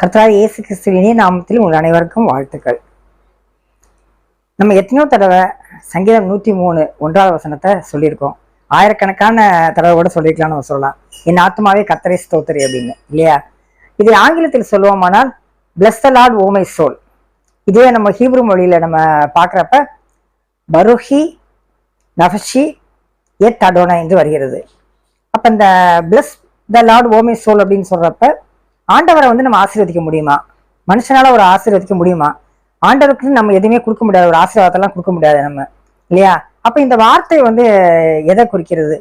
கர்த்தராக இயேசு கிறிஸ்துவினே நாமத்தில் உங்கள் அனைவருக்கும் வாழ்த்துக்கள். நம்ம எத்தனையோ தடவை சங்கீதம் நூற்றி மூணு ஒன்றாவது வசனத்தை சொல்லியிருக்கோம். ஆயிரக்கணக்கான தடவை கூட சொல்லியிருக்கலாம்னு நம்ம சொல்லலாம். என் ஆத்மாவே கத்தரை ஸ்தோத்திரி அப்படின்னு இல்லையா? இது ஆங்கிலத்தில் சொல்லுவோமானால் bless the Lord O my soul இதுவே நம்ம ஹீப்ரு மொழியில் நம்ம பார்க்குறப்ப பருஹி நஃபஷி எத் அடோனா என்று வருகிறது. அப்போ இந்த bless the Lord O my soul அப்படின்னு சொல்கிறப்ப ஆண்டவரை வந்து நம்ம ஆசீர்வதிக்க முடியுமா? மனுஷனால ஒரு ஆசீர்வதிக்க முடியுமா? ஆண்டவருக்கு நம்ம எதுவுமே கொடுக்க முடியாது ஒரு ஆசீர்வாதத்தெல்லாம் கொடுக்க முடியாது நம்ம இல்லையா? அப்ப இந்த வார்த்தை வந்து எதை குறிக்கிறது?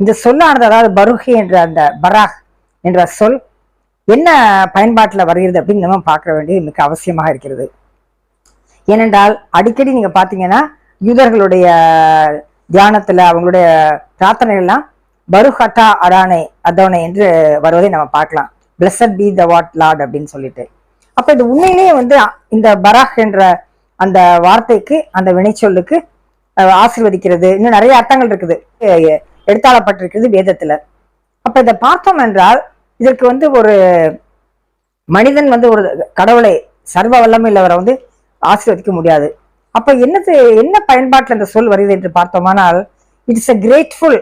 இந்த சொல்லானது அதாவது பருகி என்ற அந்த பராக் என்ற சொல் என்ன பயன்பாட்டில் வருகிறது அப்படின்னு நம்ம பார்க்க வேண்டியது மிக அவசியமாக இருக்கிறது. ஏனென்றால் அடிக்கடி நீங்க பாத்தீங்கன்னா யூதர்களுடைய தியானத்துல அவங்களுடைய பிரார்த்தனைகள்லாம் பருஹட்டா அடானே அதோனே என்று வருவதை நம்ம பார்க்கலாம். Blessed be the what Lord அப்படின்னு சொல்லிட்டு. அப்ப இது உண்மையிலேயே வந்து இந்த பராக் என்ற அந்த வார்த்தைக்கு அந்த வினைச்சொல்லுக்கு ஆசிர்வதிக்கிறது. இன்னும் நிறைய அர்த்தங்கள் இருக்குது. எடுத்தாளப்பட்டிருக்கிறது வேதத்துல. அப்ப இதை பார்த்தோம் என்றால் இதற்கு வந்து ஒரு மனிதன் வந்து ஒரு கடவுளை சர்வ வல்லமை வந்து ஆசீர்வதிக்க முடியாது. அப்ப என்னது என்ன பயன்பாட்டில் இந்த சொல் வருது என்று பார்த்தோமானால் it's a grateful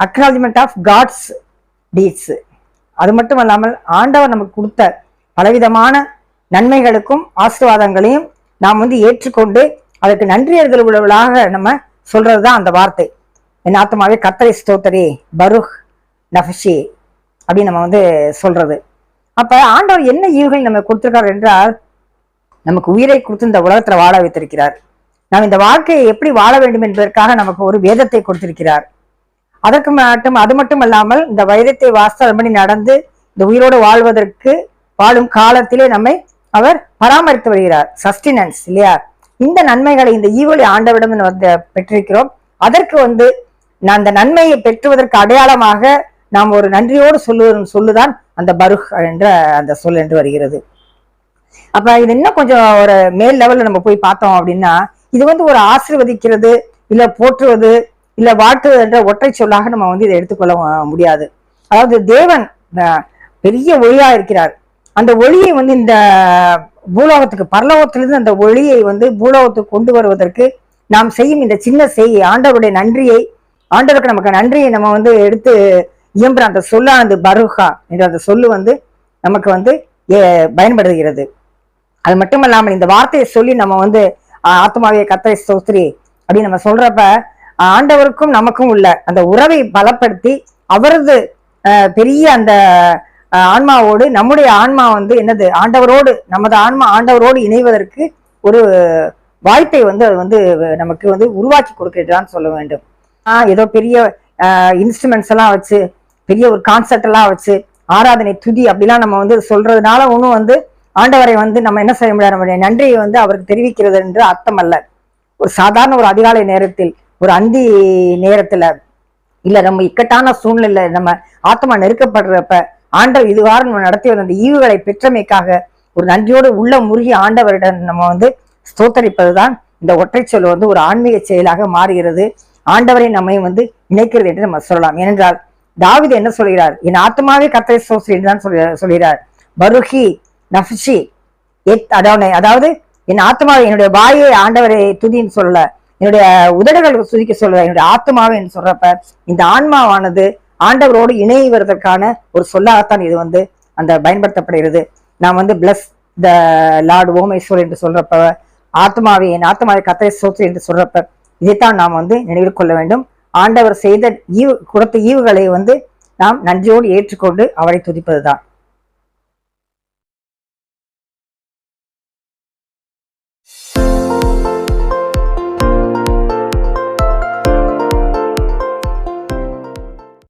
acknowledgement of God's deeds அது மட்டும் அல்லாமல் ஆண்டவர் நமக்கு கொடுத்த பலவிதமான நன்மைகளுக்கும் ஆசீர்வாதங்களையும் நாம் வந்து ஏற்றுக்கொண்டு அதற்கு நன்றி உள்ளவர்களாக நம்ம சொல்றதுதான் அந்த வார்த்தை. என் ஆத்மாவே கத்தரை ஸ்தோத்தரே பருஹ் நஃபஷி அப்படின்னு நம்ம வந்து சொல்றது. அப்ப ஆண்டவர் என்ன ஈவுகள் நம்ம கொடுத்திருக்கார் என்றால் நமக்கு உயிரை கொடுத்து இந்த உலகத்துல வாழ வைத்திருக்கிறார். நாம் இந்த வாழ்க்கையை எப்படி வாழ வேண்டும் என்பதற்காக நமக்கு ஒரு வேதத்தை கொடுத்திருக்கிறார். அதற்கு மட்டும் அது மட்டும் அல்லாமல் இந்த வைரத்தை வாஸ்தவப்படி நடந்து இந்த உயிரோடு வாழ்வதற்கு வாழும் காலத்திலே நம்மை அவர் பராமரித்து வருகிறார். சஸ்டினன்ஸ் இல்லையா? இந்த நன்மைகளை இந்த ஈவொலி ஆண்டவிடம் வந்து பெற்றிருக்கிறோம். அதற்கு வந்து நான் அந்த நன்மையை பெற்றுவதற்கு அடையாளமாக நாம் ஒரு நன்றியோடு சொல்லுவதும் சொல்லுதான் அந்த பருஹ் என்ற அந்த சொல் என்று வருகிறது. அப்ப இது இன்னும் கொஞ்சம் ஒரு மேல் லெவல்ல நம்ம போய் பார்த்தோம் அப்படின்னா இது வந்து ஒரு ஆசிர்வதிக்கிறது இல்ல போற்றுவது இல்ல வாழ்த்து என்ற ஒற்றை சொல்லாக நம்ம வந்து இதை எடுத்துக்கொள்ள முடியாது. அதாவது தேவன் பெரிய ஒளியா இருக்கிறார். அந்த ஒளியை வந்து இந்த பூலோகத்துக்கு பரலோகத்திலிருந்து அந்த ஒளியை வந்து பூலோகத்துக்கு கொண்டு வருவதற்கு நாம் செய்யும் இந்த சின்ன செய்தி ஆண்டவருடைய நன்றியை ஆண்டவருக்கு நமக்கு நன்றியை நம்ம வந்து எடுத்து இயம்புற அந்த சொல்லானது பருஹா என்ற அந்த சொல்லு வந்து நமக்கு வந்து ஏ- பயன்படுகிறது. அது மட்டுமல்லாமல் இந்த வார்த்தையை சொல்லி நம்ம வந்து ஆத்மாவிய கத்தரை சோஸ்திரி அப்படின்னு நம்ம சொல்றப்ப ஆண்டவருக்கும் நமக்கும் உள்ள அந்த உறவை பலப்படுத்தி அவரது ஆஹ், பெரிய அந்த ஆன்மாவோடு நம்முடைய ஆன்மா வந்து என்னது? ஆண்டவரோடு நமது ஆன்மா ஆண்டவரோடு இணைவதற்கு ஒரு வாய்ப்பை வந்து அது வந்து நமக்கு வந்து உருவாக்கி கொடுக்கிறான்னு சொல்ல வேண்டும். ஆஹ் ஏதோ பெரிய இன்ஸ்ட்ருமெண்ட்ஸ் எல்லாம் வச்சு பெரிய ஒரு கான்செர்ட் எல்லாம் வச்சு ஆராதனை துதி அப்படிலாம் நம்ம வந்து சொல்றதுனால ஒன்றும் வந்து ஆண்டவரை வந்து நம்ம என்ன செய்ய முடியாது? நம்முடைய நன்றியை வந்து அவருக்கு தெரிவிக்கிறது என்று அர்த்தம் அல்ல ஒரு சாதாரண ஒரு அதிகாலை நேரத்தில் ஒரு அந்தி நேரத்துல இல்ல நம்ம இக்கட்டான சூழ்நிலை நம்ம ஆத்மா நெருக்கப்படுறப்ப ஆண்டவர் இதுவாறு நம்ம நடத்தி வந்த அந்த ஈவுகளை பெற்றமைக்காக ஒரு நன்றியோடு உள்ள முருகி ஆண்டவரிடம் நம்ம வந்து ஸ்தோத்தரிப்பதுதான் இந்த ஒற்றை சொல் வந்து ஒரு ஆன்மீக செயலாக மாறுகிறது. ஆண்டவரை நம்மை வந்து இணைக்கிறது என்று நம்ம சொல்லலாம். ஏனென்றால் தாவித என்ன சொல்கிறார்? என் ஆத்மாவே கத்தரை சோஸ்ரி என்று தான் சொல்ல- சொல்கிறார். பருஹி நஃப்ஷி எத் அதாவது அதாவது என் ஆத்மாவை என்னுடைய வாயை ஆண்டவரை துதின்னு சொல்லல. என்னுடைய உதடுகள் சுதிக்க சொல்ற என்னுடைய ஆத்மாவை என்று சொல்றப்ப இந்த ஆன்மாவானது ஆண்டவரோடு இணைவதற்கான ஒரு சொல்லாகத்தான் இது வந்து அந்த பயன்படுத்தப்படுகிறது. நாம் வந்து பிளஸ் த லார்டு ஓமேஸ்வர் என்று சொல்றப்ப ஆத்மாவை என் ஆத்மாவை கத்தை சோத்து என்று சொல்றப்ப இதைத்தான் நாம் வந்து நினைவில் கொள்ள வேண்டும். ஆண்டவர் செய்த ஈவு கொடுத்த ஈவுகளை வந்து நாம் நன்றியோடு ஏற்றுக்கொண்டு அவரை துதிப்பதுதான்.